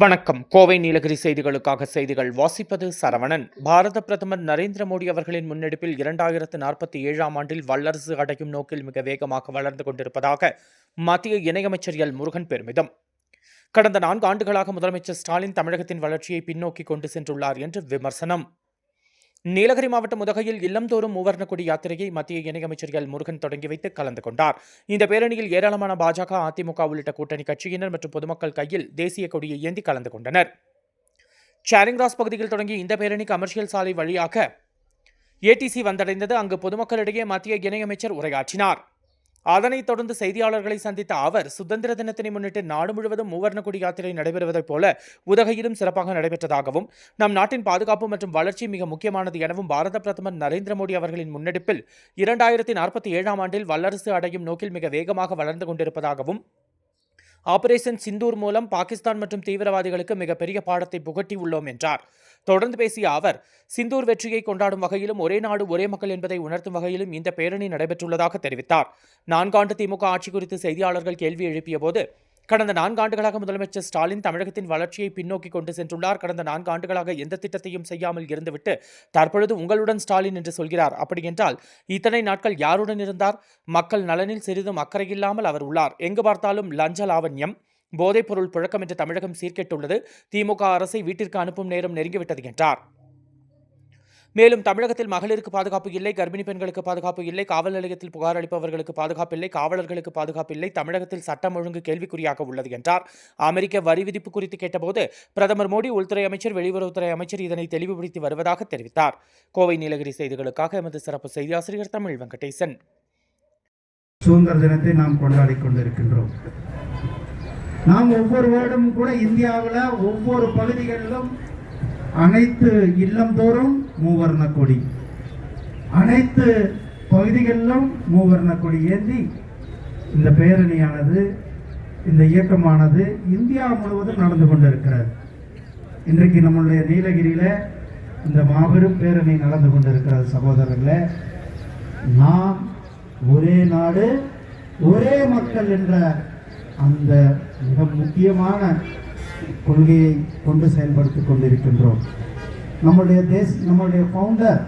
வணக்கம். கோவை நீலகிரி செய்திகளுக்காக செய்திகள் வாசிப்பது சரவணன். பாரத பிரதமர் நரேந்திர மோடி அவர்களின் முன்னெடுப்பில் இரண்டாயிரத்து நாற்பத்தி ஏழாம் ஆண்டில் வல்லரசு அடையும் நோக்கில் மிக வேகமாக வளர்ந்து கொண்டிருப்பதாக மத்திய இணையமைச்சர் எல். முருகன் பெருமிதம். கடந்த நான்கு ஆண்டுகளாக முதலமைச்சர் ஸ்டாலின் தமிழகத்தின் வளர்ச்சியை பின்னோக்கி கொண்டு சென்றுள்ளார் என்று விமர்சனம். நீலகிரி மாவட்டம் உதகையில் இல்லம்தோறும் மூவர்ண கொடி யாத்திரையை மத்திய இணையமைச்சர்கள் முருகன் தொடங்கி வைத்து கலந்து கொண்டார். இந்த பேரணியில் ஏராளமான பாஜக அதிமுக உள்ளிட்ட கூட்டணி கட்சியினர் மற்றும் பொதுமக்கள் கையில் தேசிய கொடியை ஏந்தி கலந்து கொண்டனர். சேரிங் பகுதியில் தொடங்கிய இந்த பேரணி கமர்ஷியல் சாலை வழியாக ஏடிசி வந்தடைந்தது. அங்கு பொதுமக்களிடையே மத்திய இணையமைச்சர் உரையாற்றினார். அதனைத் தொடர்ந்து செய்தியாளர்களை சந்தித்த அவர் சுதந்திர தினத்தினை முன்னிட்டு நாடு முழுவதும் மூவர்ணக்குடி யாத்திரை நடைபெறுவதைப் போல உதகையிலும் சிறப்பாக நடைபெற்றதாகவும் நம் நாட்டின் பாதுகாப்பு மற்றும் வளர்ச்சி மிக முக்கியமானது எனவும் பாரத பிரதமர் நரேந்திர மோடி அவர்களின் முன்னெடுப்பில் இரண்டாயிரத்தி நாற்பத்தி ஏழாம் ஆண்டில் வல்லரசு அடையும் நோக்கில் மிக வேகமாக வளர்ந்து கொண்டிருப்பதாகவும் ஆபரேஷன் சிந்தூர் மூலம் பாகிஸ்தான் மற்றும் தீவிரவாதிகளுக்கு மிகப்பெரிய பாடத்தை புகட்டி உள்ளோம் என்றார். தொடர்ந்து பேசிய அவர் சிந்தூர் வெற்றியை கொண்டாடும் வகையிலும் ஒரே நாடு ஒரே மக்கள் என்பதை உணர்த்தும் வகையிலும் இந்த பேரணி நடைபெற்றுள்ளதாக தெரிவித்தார். நான்காண்டு திமுக ஆட்சி குறித்து செய்தியாளர்கள் கேள்வி எழுப்பிய போது கடந்த நான்காண்டுகளாக முதலமைச்சர் ஸ்டாலின் தமிழகத்தின் வளர்ச்சியை பின்னோக்கி கொண்டு சென்றுள்ளார். கடந்த நான்கு ஆண்டுகளாக எந்த திட்டத்தையும் செய்யாமல் இருந்துவிட்டு தற்பொழுது உங்களுடன் ஸ்டாலின் என்று சொல்கிறார். அப்படியென்றால் இத்தனை நாட்கள் யாருடன் இருந்தார்? மக்கள் நலனில் சிறிதும் அக்கறையில்லாமல் அவர் உள்ளார். எங்கு பார்த்தாலும் லஞ்ச லாவண்யம் போதைப்பொருள் புழக்கம் என்று தமிழகம் சீர்கெட்டுள்ளது. திமுக அரசை வீட்டிற்கு அனுப்பும் நேரம் நெருங்கிவிட்டது என்றார். மேலும் தமிழகத்தில் மகளிருக்கு பாதுகாப்பு இல்லை கர்ப்பிணி பெண்களுக்கு பாதுகாப்பு இல்லை காவல் நிலையத்தில் புகார் அளிப்பவர்களுக்கு பாதுகாப்பு இல்லை காவலர்களுக்கு பாதுகாப்பு இல்லை தமிழகத்தில் சட்டம் ஒழுங்கு கேள்விக்குறியாக உள்ளது என்றார். அமெரிக்க வரி விதிப்பு குறித்து கேட்டபோது பிரதமர் மோடி உள்துறை அமைச்சர் வெளியுறவுத்துறை அமைச்சர் இதனை தெளிவுபடுத்தி வருவதாக தெரிவித்தார். கோவை நீலகிரி செய்திகளுக்காக எமது சிறப்பு செய்தியாசிரியர் தமிழ் வெங்கடேசன். சுதந்திர தினத்தை நாம் கொண்டாடி கொண்டிருக்கின்றோம். நாம் ஒவ்வொரு வருடமும் கூட இந்தியாவில் ஒவ்வொரு பகுதிகளிலும் அனைத்து இல்லந்தோறும் மூவர்ண கொடி. அனைத்து பகுதிகளிலும் மூவர்ண கொடி ஏந்தி இந்த பேரணியானது இந்த இயக்கமானது இந்தியா முழுவதும் நடந்து கொண்டிருக்கிறது. இன்றைக்கு நம்மளுடைய நீலகிரியில் இந்த மாபெரும் பேரணி நடந்து கொண்டிருக்கிறது சகோதரர்களே. நாம் ஒரே நாடு ஒரே மக்கள் என்ற அந்த மிக முக்கியமான கொள்கையை கொண்டு செயல்படுத்திக் கொண்டிருக்கின்றோம். நம்முடைய தேச நம்முடைய ஃபவுண்டர்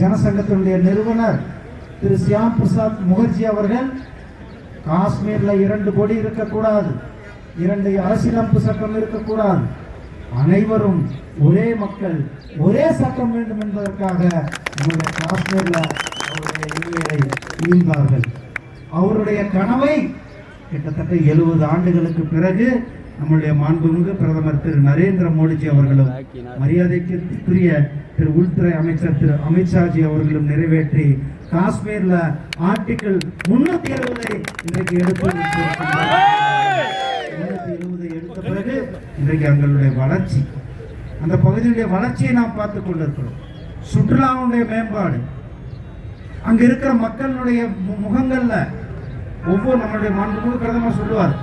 ஜனசங்கத்தினுடைய நிறுவனர் திரு சியாம் பிரசாத் முகர்ஜி அவர்கள் காஷ்மீரில் இரண்டு கொடி இருக்கக்கூடாது இரண்டு அரசியலமைப்பு சட்டம் இருக்கக்கூடாது. அனைவரும் ஒரே மக்கள் ஒரே சட்டம் வேண்டும் என்பதற்காக நம்முடைய காஷ்மீரில் அவருடைய இனியரை ஈந்தார்கள் அவருடைய கனவை கிட்டத்தட்ட எழுபது ஆண்டுகளுக்கு பிறகு நம்முடைய மாண்புமிகு பிரதமர் திரு நரேந்திர மோடிஜி அவர்களும் மரியாதைக்குரிய திரு உள்துறை அமைச்சர் திரு அமித்ஷாஜி அவர்களும் நிறைவேற்றி காஷ்மீர்ல ஆர்டிகிள் முன்னூத்தி எழுபதை இன்றைக்கு எடுத்து முன்னூத்தி எழுபதை எடுத்த பிறகு இன்றைக்கு அவங்களுடைய வளர்ச்சி. அந்த பகுதியுடைய வளர்ச்சியை நாம் பார்த்து கொண்டிருக்கிறோம். சுற்றுலாவுடைய மேம்பாடு. அங்க இருக்கிற மக்களுடைய மு- முகங்கள்ல ஒவ்வொரு நம்மளுடைய மாண்புமிகு பிரதமர் சொல்லுவார்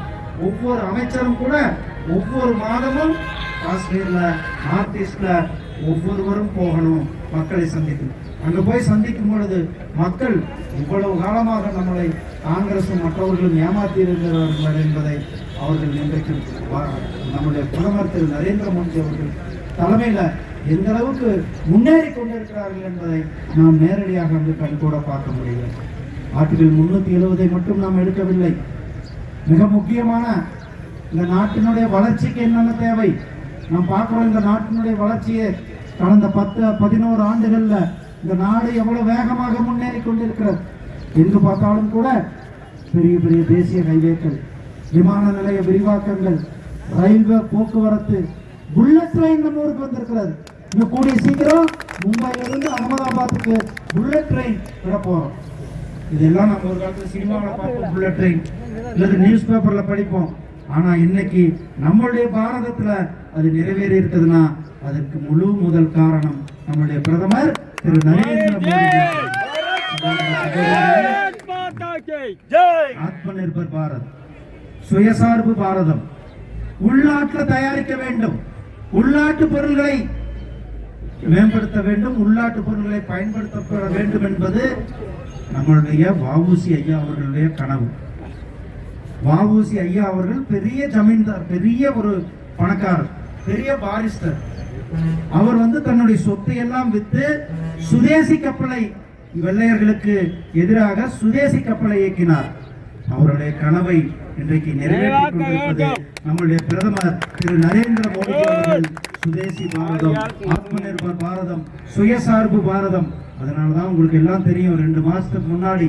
ஒவ்வொரு அமைச்சரும் கூட ஒவ்வொரு மாதமும் காஷ்மீர்ல நார்த் ஈஸ்ட்ல ஒவ்வொருவரும் போகணும் மக்களை சந்திக்கணும். அங்க போய் சந்திக்கும் பொழுது மக்கள் இவ்வளவு காலமாக நம்மளை காங்கிரசும் மற்றவர்களும் ஏமாற்றியிருக்கிறார்கள் என்பதை அவர்கள் இன்றைக்கு வா- நம்முடைய பிரதமர் திரு நரேந்திர மோடி அவர்கள் தலைமையில எந்த அளவுக்கு முன்னேறி கொண்டிருக்கிறார்கள் என்பதை நாம் நேரடியாக வந்து கண்கூட பார்க்க முடியும் ஆர்டிகல் முன்னூத்தி எழுபதை மட்டும் நாம் எடுக்கவில்லை. மிக முக்கியமான இந்த நாட்டினுடைய வளர்ச்சிக்கு என்னென்ன தேவை? நாம் பார்க்குறோம் இந்த நாட்டினுடைய வளர்ச்சியை கடந்த பத்து பதினோரு ஆண்டுகளில் இந்த நாடு எவ்வளோ வேகமாக முன்னேறி கொண்டிருக்கிறது. எங்கு பார்த்தாலும் கூட பெரிய பெரிய தேசிய ஹைவேக்கள் விமான நிலைய விரிவாக்கங்கள் ரயில்வே போக்குவரத்து புல்லட் ட்ரெயின் நம்ம ஊருக்கு வந்திருக்கிறது. இன்னும் கூடிய சீக்கிரம் மும்பையிலிருந்து அகமதாபாத்துக்கு புல்லட் ட்ரெயின் விட போகிறோம் இதெல்லாம் நம்ம ஒரு காலத்துல சினிமாவில் பார்ப்போம் புல்லட் ட்ரெயின் இல்லது நியூஸ் பேப்பர்ல படிப்போம். ஆனா இன்னைக்கு நம்மளுடைய பாரதத்துல அது நிறைவேறி இருக்குதுன்னா அதற்கு முழு முதல் காரணம் நம்முடைய பிரதமர் திரு நரேந்திர மோடி ஆத்ம நிர்பர் பாரத் சுயசார்பு பாரதம். உள்நாட்டில் தயாரிக்க வேண்டும். உள்நாட்டு பொருள்களை மேம்படுத்த வேண்டும். உள்நாட்டு பொருள்களை பயன்படுத்தப்பட வேண்டும் என்பது நம்மளுடைய வஉசி ஐயா அவர்களுடைய கனவு. வாவூசி ஐயா அவர்கள் பெரிய ஜமீன்தார் பெரிய ஒரு பணக்காரர் பெரிய பாரிஸ்டர் அவர் வந்து தன்னுடைய சொத்தை எல்லாம் வித்து சுதேசி கப்பலை வெள்ளையர்களுக்கு எதிராக சுதேசி கப்பலை இயக்கினார். அவருடைய கனவை இன்றைக்கு நிறைவேற்றிக் கொண்டிருப்பது நம்முடைய பிரதமர் திரு நரேந்திர மோடி அவர்கள். சுதேசி பாரதம் ஆத்ம நிர்பர் பாரதம் சுயசார்பு பாரதம். அதனாலதான் உங்களுக்கு எல்லாம் தெரியும் ரெண்டு மாசத்துக்கு முன்னாடி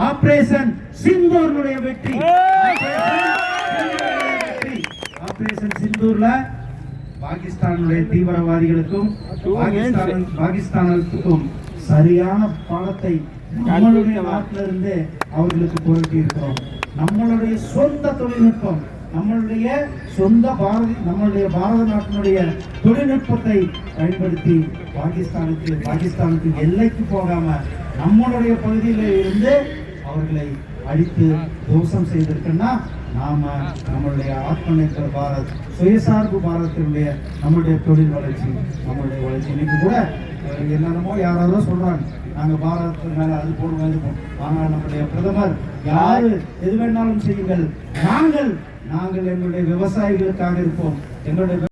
ஆபரேஷன் சிந்தூர்னுடைய வெற்றி. ஆபரேஷன் சிந்தூர்ல பாகிஸ்தானுடைய தீவிரவாதிகளுக்கும் பாகிஸ்தான் பாகிஸ்தானுக்கும் சரியான பாடத்தை நம்மளுடைய நாட்டிலிருந்து அவர்களுக்கு புரட்டி இருக்கிறோம் நம்மளுடைய சொந்த தொழில்நுட்பம் நம்மளுடைய சொந்த பாரதி நம்மளுடைய பாரத நாட்டினுடைய தொழில்நுட்பத்தை பயன்படுத்தி பாகிஸ்தானுக்கு பாகிஸ்தானுக்கு எல்லைக்கு போகாம நம்மளுடைய பகுதியில் இருந்து அவர்களை அழித்து தோஷம் செய்திருக்குன்னா நாம நம்மளுடைய ஆத்ம நிர்பர் பாரத் சுயசார்பு பாரதத்தினுடைய நம்மளுடைய தொழில் வளர்ச்சி நம்மளுடைய வளர்ச்சி. இன்னைக்கு கூட என்னென்னமோ யாராவது சொல்றாங்க. நாங்கள் பாரதத்துக்கு மேலே அது போடுவோம் இது போடுவோம் ஆனால் நம்முடைய பிரதமர் யாரு எது வேணாலும் செய்யுங்கள். நாங்கள் நாங்கள் எங்களுடைய விவசாயிகளுக்காக இருப்போம். எங்களுடைய